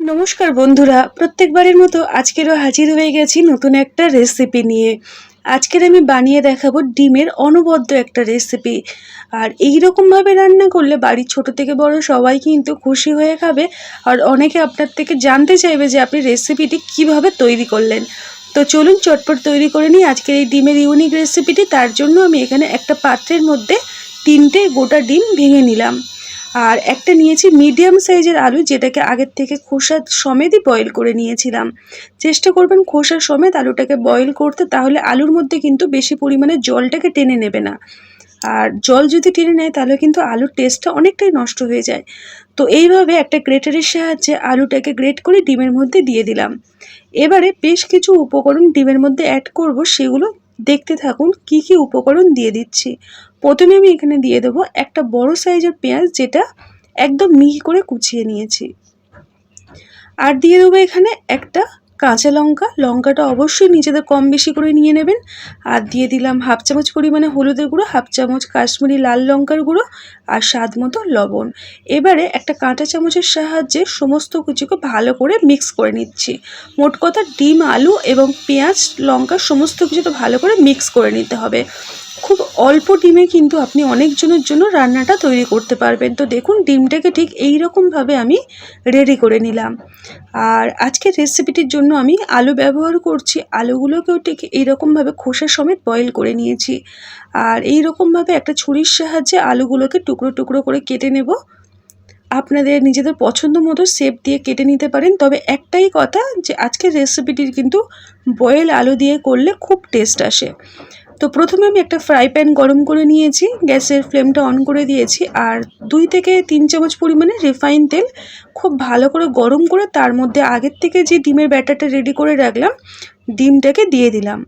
নমস্কার বন্ধুরা, প্রত্যেকবারের মতো আজকেরও হাজির হয়ে গেছি নতুন একটা রেসিপি নিয়ে। আজকের আমি বানিয়ে দেখাবো ডিমের অনবদ্য একটা রেসিপি আর এই রকমভাবে রান্না করলে বাড়ির ছোট থেকে বড় সবাই কিন্তু খুশি হয়ে খাবে আর অনেকে আপনার থেকে জানতে চাইবে যে আপনি রেসিপিটি কীভাবে তৈরি করলেন। তো চলুন চটপট তৈরি করে নিই আজকের এই ডিমের ইউনিক রেসিপিটি তার জন্য আমি এখানে একটা পাত্রের মধ্যে তিনটে গোটা ডিম ভেঙে নিলাম। আর একটা নিয়েছি মিডিয়াম সাইজের আলু, যেটাকে আগের থেকে খোসা সমেতই বয়েল করে নিয়েছিলাম। চেষ্টা করবেন খোসা সমেত আলুটাকে বয়েল করতে, তাহলে আলুর মধ্যে কিন্তু বেশি পরিমাণে জলটাকে টেনে নেবে না। আর জল যদি টেনে নেয়, তাহলে কিন্তু আলুর টেস্টটা অনেকটাই নষ্ট হয়ে যায়। তো এইভাবে একটা গ্রেটারের সাহায্যে আলুটাকে গ্রেট করে ডিমের মধ্যে দিয়ে দিলাম। এবারে বেশ কিছু উপকরণ ডিমের মধ্যে অ্যাড করব, সেগুলো দেখতে থাকুন কি কি উপকরণ দিয়ে দিচ্ছি। প্রথমে আমি এখানে দিয়ে দেবো একটা বড় সাইজের পেঁয়াজ যেটা একদম মিহি করে কুচিয়ে নিয়েছি। আর দিয়ে দেবো এখানে একটা কাঁচা লঙ্কা, লঙ্কাটা অবশ্যই নিজেদের কম বেশি করে নিয়ে নেবেন। আর দিয়ে দিলাম হাফ চামচ পরিমাণে হলুদের গুঁড়ো, হাফ চামচ কাশ্মীরি লাল লঙ্কার গুঁড়ো আর স্বাদ মতো লবণ। এবারে একটা কাঁটা চামচের সাহায্যে সমস্ত কিছুকে ভালো করে মিক্স করে নিচ্ছি। মোট কথা ডিম, আলু এবং পেঁয়াজ, লঙ্কা সমস্ত কিছুটা ভালো করে মিক্স করে নিতে হবে। খুব অল্প ডিমে কিন্তু আপনি অনেকজনের জন্য রান্নাটা তৈরি করতে পারবেন। তো দেখুন, ডিমটাকে ঠিক এই রকমভাবে আমি রেডি করে নিলাম। আর আজকের রেসিপিটির জন্য আমি আলু ব্যবহার করছি। আলুগুলোকেও ঠিক এইরকমভাবে খোসা সমেত বয়েল করে নিয়েছি। আর এই রকমভাবে একটা ছুরির সাহায্যে আলুগুলোকে টুকরো টুকরো করে কেটে নেব। আপনাদের নিজেদের পছন্দ মতো শেপ দিয়ে কেটে নিতে পারেন। তবে একটাই কথা যে, আজকের রেসিপিটির কিন্তু বয়েল আলু দিয়ে করলে খুব টেস্ট আসে। তো প্রথমে আমি একটা ফ্রাই প্যান গরম করে নিয়েছি, গ্যাসের ফ্লেমটা অন করে দিয়েছি, আর দুই থেকে তিন চামচ পরিমাণে রিফাইন তেল খুব ভালো করে গরম করে তার মধ্যে আগের থেকে যে ডিমের ব্যাটারটা রেডি করে রাখলাম, ডিমটাকে দিয়ে দিলাম।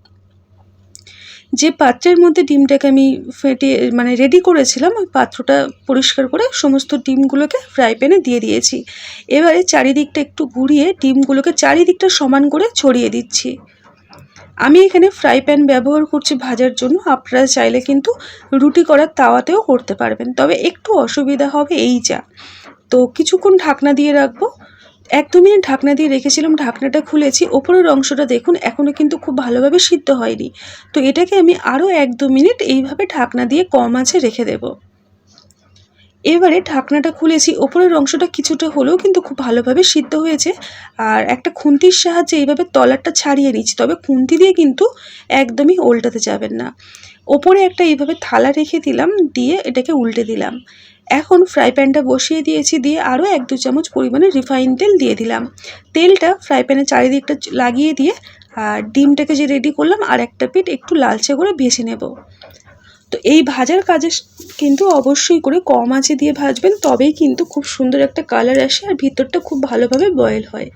যে পাত্রের মধ্যে ডিমটাকে আমি ফেটে মানে রেডি করেছিলাম, ওই পাত্রটা পরিষ্কার করে সমস্ত ডিমগুলোকে ফ্রাই প্যানে দিয়ে দিয়েছি। এবারে চারিদিকটা একটু ঘুরিয়ে ডিমগুলোকে চারিদিকটা সমান করে ছড়িয়ে দিচ্ছি। আমি এখানে ফ্রাই প্যান ব্যবহার করছি ভাজার জন্য। আপনারা চাইলে কিন্তু রুটি করার তাওয়াতেও করতে পারবেন। তবে একটু অসুবিধা হবে এই যা। তো কিছুক্ষণ ঢাকনা দিয়ে রাখব। এক দু মিনিট ঢাকনা দিয়ে রেখেছিলাম, ঢাকনাটা খুলেছি। ওপরের অংশটা দেখুন এখনও কিন্তু খুব ভালোভাবে সিদ্ধ হয়নি। তো এটাকে আমি আরও এক দু মিনিট এইভাবে ঢাকনা দিয়ে কম আছে রেখে দেবো। এবারে ঢাকনাটা খুলেছি। ওপরের অংশটা কিছুটা হলেও কিন্তু খুব ভালোভাবে সিদ্ধ হয়েছে। আর একটা খুন্তির সাহায্যে এইভাবে তলারটা ছাড়িয়ে নিচ্ছি। তবে খুন্তি দিয়ে কিন্তু একদমই উল্টাতে যাবেন না। ওপরে একটা এইভাবে থালা রেখে দিলাম, দিয়ে এটাকে উল্টে দিলাম। এখন ফ্রাই প্যানটা বসিয়ে দিয়েছি, দিয়ে আরও এক দু চামচ পরিমাণে রিফাইন তেল দিয়ে দিলাম। তেলটা ফ্রাই প্যানের চারিদিকটা লাগিয়ে দিয়ে, আর ডিমটাকে যে রেডি করলাম, আর একটা পিঠ একটু লালচে করে ভেজে নেব। তো এই ভাজার কাজে কিন্তু অবশ্যই করে কম আঁচে দিয়ে ভাজবেন, তবেই কিন্তু খুব সুন্দর একটা কালার আসে আর ভিতরটা খুব ভালোভাবে বয়েল হয়।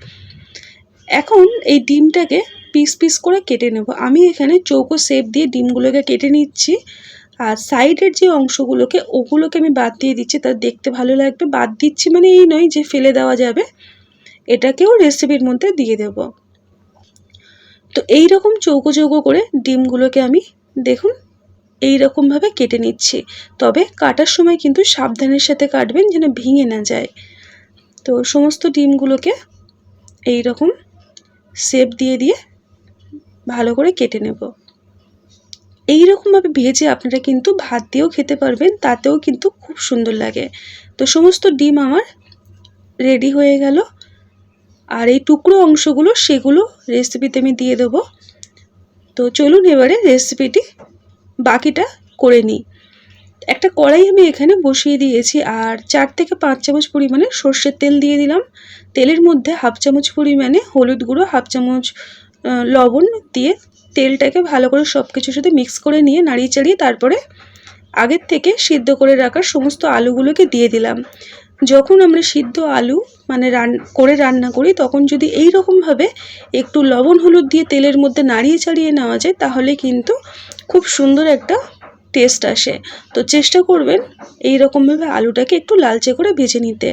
এখন এই ডিমটাকে পিস পিস করে কেটে নেব। আমি এখানে চৌকো শেপ দিয়ে ডিমগুলোকে কেটে নিচ্ছি। আর সাইডের যে অংশগুলোকে, ওগুলোকে আমি বাদ দিয়ে দিচ্ছি তার দেখতে ভালো লাগবে। বাদ দিচ্ছি মানে এই নয় যে ফেলে দেওয়া যাবে। এটাকেও রেসিপির মধ্যে দিয়ে দেব। তো এই রকম চৌকো চৌকো করে ডিমগুলোকে আমি দেখুন এই রকমভাবে কেটে নিচ্ছি। তবে কাটার সময় কিন্তু সাবধানের সাথে কাটবেন যেন ভেঙে না যায়। তো সমস্ত ডিমগুলোকে এই রকম শেপ দিয়ে দিয়ে ভালো করে কেটে নেব। এই রকমভাবে ভেজে আপনারা কিন্তু ভাত দিয়েও খেতে পারবেন, তাতেও কিন্তু খুব সুন্দর লাগে। তো সমস্ত ডিম আমার রেডি হয়ে গেল। আর এই টুকরো অংশগুলো, সেগুলো রেসিপিতে আমি দিয়ে দেবো। তো চলুন এবারে রেসিপিটি বাকিটা করে নিই। একটা কড়াই আমি এখানে বসিয়ে দিয়েছি আর চার থেকে পাঁচ চামচ পরিমাণে সর্ষের তেল দিয়ে দিলাম। তেলের মধ্যে হাফ চামচ পরিমাণে হলুদ গুঁড়ো, হাফ চামচ লবণ দিয়ে তেলটাকে ভালো করে সব কিছুর সাথে মিক্স করে নিয়ে নাড়িয়ে চাড়িয়ে তারপরে আগের থেকে সিদ্ধ করে রাখার সমস্ত আলুগুলোকে দিয়ে দিলাম। যখন আমরা সিদ্ধ আলু মানে রান, করে রান্না করি, তখন যদি এই রকমভাবে একটু লবণ হলুদ দিয়ে তেলের মধ্যে নাড়িয়ে চাড়িয়ে নেওয়া যায়, তাহলে কিন্তু খুব সুন্দর একটা টেস্ট আসে। তো চেষ্টা করবেন এই রকমভাবে আলুটাকে একটু লালচে করে ভেজে নিতে।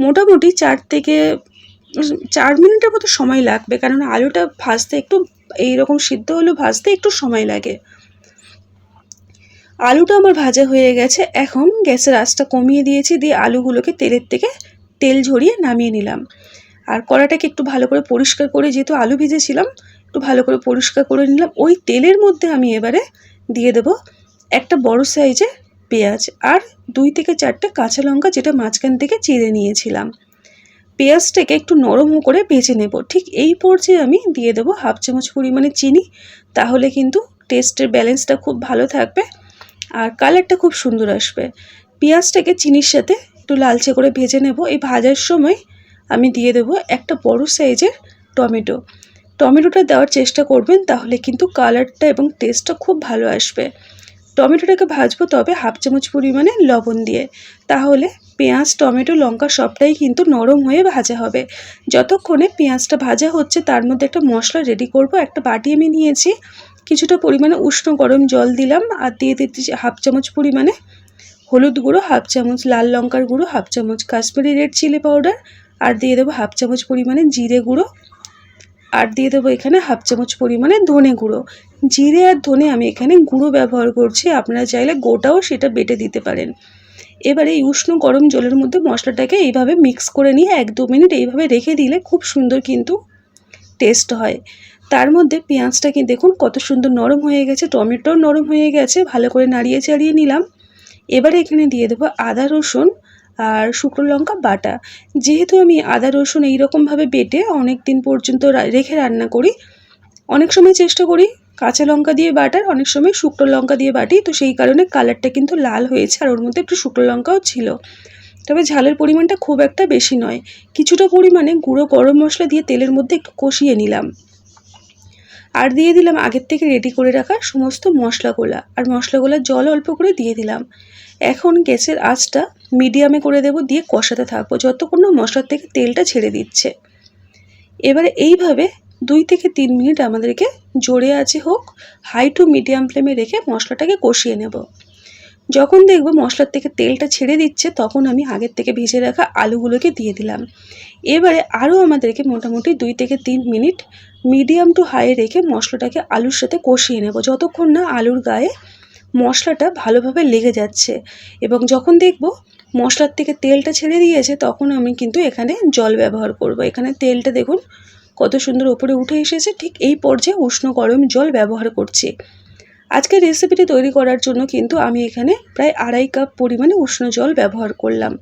মোটামুটি চার থেকে, চার মিনিটের মতো সময় লাগবে কারণ আলুটা ভাজতে একটু এই রকম সিদ্ধ হলেও ভাজতে একটু সময় লাগে। আলুটা আমার ভাজা হয়ে গেছে, এখন গ্যাসের আঁচটা কমিয়ে দিয়েছি, দিয়ে আলুগুলোকে তেলের থেকে তেল ঝরিয়ে নামিয়ে নিলাম। আর কড়াটাকে একটু ভালো করে পরিষ্কার করে, যেহেতু আলু ভেজেছিলাম, একটু ভালো করে পরিষ্কার করে নিলাম। ওই তেলের মধ্যে আমি এবারে দিয়ে দেব একটা বড় সাইজে পেঁয়াজ আর দুই থেকে চারটে কাঁচা লঙ্কা, যেটা মাঝখান থেকে চিড়ে নিয়েছিলাম। পেঁয়াজটাকে একটু নরম করে ভেজে নেব। ঠিক এই পর্যায়ে আমি দিয়ে দেবো হাফ চামচ পরিমাণে চিনি, তাহলে কিন্তু টেস্টের ব্যালেন্সটা খুব ভালো থাকবে। আর কালারটা খুব সুন্দর আসবে। পেঁয়াজটাকে চিনির সাথে একটু লালচে করে ভেজে নেব। এই ভাজার সময় আমি দিয়ে দেবো একটা বড় সাইজের টমেটো। টমেটোটা দেওয়ার চেষ্টা করবেন, তাহলে কিন্তু কালারটা এবং টেস্টটা খুব ভালো আসবে। টমেটোটাকে ভাজবো তবে হাফ চামচ পরিমাণে লবণ দিয়ে। তাহলে পেঁয়াজ, টমেটো, লঙ্কা সবটাই কিন্তু নরম হয়ে ভাজা হবে। যতক্ষণে পেঁয়াজটা ভাজা হচ্ছে, তার মধ্যে একটা মশলা রেডি করব। একটা বাটি আমি নিয়েছি। কিছুটা পরিমাণে উষ্ণ গরম জল দিলাম আর দিয়ে দিতে হাফ চামচ পরিমাণে হলুদ গুঁড়ো, হাফ চামচ লাল লঙ্কার গুঁড়ো, হাফ চামচ কাশ্মীরি রেড চিলি পাউডার আর দিয়ে দেবো হাফ চামচ পরিমাণে জিরে গুঁড়ো আর দিয়ে দেবো এখানে হাফ চামচ পরিমাণে ধনে গুঁড়ো। জিরে আর ধনে আমি এখানে গুঁড়ো ব্যবহার করছি, আপনারা চাইলে গোটাও সেটা বেটে দিতে পারেন। এবারে এই উষ্ণ গরম জলের মধ্যে মশলাটাকে এইভাবে মিক্স করে নিয়ে এক দু মিনিট এইভাবে রেখে দিলে খুব সুন্দর কিন্তু টেস্ট হয়। তার মধ্যে পেঁয়াজটাকে দেখুন কত সুন্দর নরম হয়ে গেছে, টমেটোও নরম হয়ে গেছে, ভালো করে নাড়িয়ে চাড়িয়ে নিলাম। এবারে এখানে দিয়ে দেবো আদা, রসুন আর শুকনো লঙ্কা, বাটা। যেহেতু আমি আদা, রসুন এইরকমভাবে বেটে অনেক দিন পর্যন্ত রেখে রান্না করি, অনেক সময় চেষ্টা করি কাঁচা লঙ্কা দিয়ে বাটার, অনেক সময় শুকনো লঙ্কা দিয়ে বাটি, তো সেই কারণে কালারটা কিন্তু লাল হয়েছে আর ওর মধ্যে একটু শুকনো লঙ্কাও ছিল। তবে ঝালের পরিমাণটা খুব একটা বেশি নয়, কিছুটা পরিমাণে গুঁড়ো গরম মশলা দিয়ে তেলের মধ্যে একটু কষিয়ে নিলাম। আর দিয়ে দিলাম আগের থেকে রেডি করে রাখা সমস্ত মশলাগুলা। আর মশলাগুলা জল অল্প করে দিয়ে দিলাম। এখন গ্যাসের আঁচটা মিডিয়ামে করে দেব, দিয়ে কষাতে থাকব, যতক্ষণ না মশলার থেকে তেলটা ছেড়ে দিচ্ছে। এবারে এইভাবে দুই থেকে তিন মিনিট আমাদেরকে জোরে আছে হোক হাই টু মিডিয়াম ফ্লেমে রেখে মশলাটাকে কষিয়ে নেব। যখন দেখব মশলার থেকে তেলটা ছেড়ে দিচ্ছে, তখন আমি আগের থেকে ভেজে রাখা আলুগুলোকে দিয়ে দিলাম। এবারে আরও আমাদেরকে মোটামুটি দুই থেকে তিন মিনিট মিডিয়াম টু হাই রেখে মশলাটাকে আলুর সাথে কষিয়ে নেব। যতক্ষণ না আলুর গায়ে মশলাটা ভালোভাবে লেগে যাচ্ছে এবং যখন দেখব মশলার থেকে তেলটা ছেড়ে দিয়েছে, তখন আমি কিন্তু এখানে জল ব্যবহার করব। এখানে তেলটা দেখুন কত সুন্দর ওপরে উঠে এসেছে, ঠিক এই পর্যায়ে উষ্ণ গরম জল ব্যবহার করছি। আজকের রেসিপিটি তৈরি করার জন্য কিন্তু আমি এখানে প্রায় আড়াই কাপ পরিমাণে উষ্ণ জল ব্যবহার করলাম।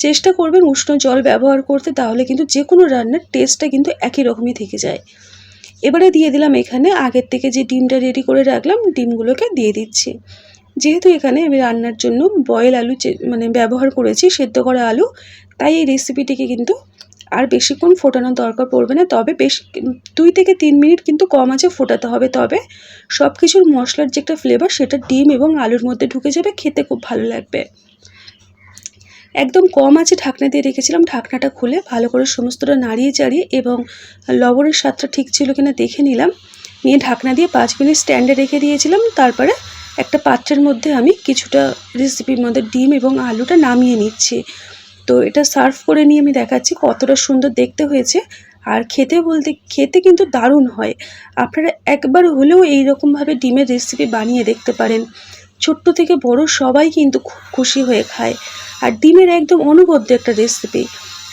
চেষ্টা করবেন উষ্ণ জল ব্যবহার করতে, তাহলে কিন্তু যে কোনো রান্নার টেস্টটা কিন্তু একই রকমই থেকে যায়। এবারে দিয়ে দিলাম এখানে আগের থেকে যে ডিমটা রেডি করে রাখলাম, ডিমগুলোকে দিয়ে দিচ্ছি। যেহেতু এখানে আমি রান্নার জন্য বয়েল আলু মানে ব্যবহার করেছি, সেদ্ধ করা আলু, তাই এই রেসিপিটিকে কিন্তু আর বেশিক্ষণ ফোটানোর দরকার পড়বে না। তবে বেশ দুই থেকে তিন মিনিট কিন্তু কম আছে ফোটাতে হবে। তবে সব কিছুর মশলার যে একটা ফ্লেভার সেটা ডিম এবং আলুর মধ্যে ঢুকে যাবে। খেতে খুব ভালো লাগবে। একদম কম আছে ঢাকনা দিয়ে রেখেছিলাম। ঢাকনাটা খুলে ভালো করে সমস্তটা নাড়িয়ে চাড়িয়ে এবং লবণের স্বাদটা ঠিক ছিল কিনা দেখে নিলাম। নিয়ে ঢাকনা দিয়ে পাঁচ মিনিট স্ট্যান্ডে রেখে দিয়েছিলাম। তারপরে একটা পাত্রের মধ্যে আমি কিছুটা রেসিপির মধ্যে ডিম এবং আলুটা নামিয়ে নিচ্ছি। তো এটা সার্ভ করে নিয়ে আমি দেখাচ্ছি কতটা সুন্দর দেখতে হয়েছে। আর খেতে বলতে, খেতে কিন্তু দারুণ হয়। আপনারা একবার হলেও এই রকমভাবে ডিমের রেসিপি বানিয়ে দেখতে পারেন। ছোট্ট থেকে বড় সবাই কিন্তু খুব খুশি হয়ে খায়। আর ডিমের একদম অনুবদ্ধ একটা রেসিপি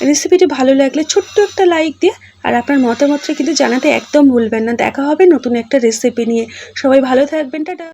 রেসিপিটি ভালো লাগলে ছোট্ট একটা লাইক দিয়ে আর আপনার মতামতটা কিন্তু জানাতে একদম ভুলবেন না। দেখা হবে নতুন একটা রেসিপি নিয়ে। সবাই ভালো থাকবেন, টাটা।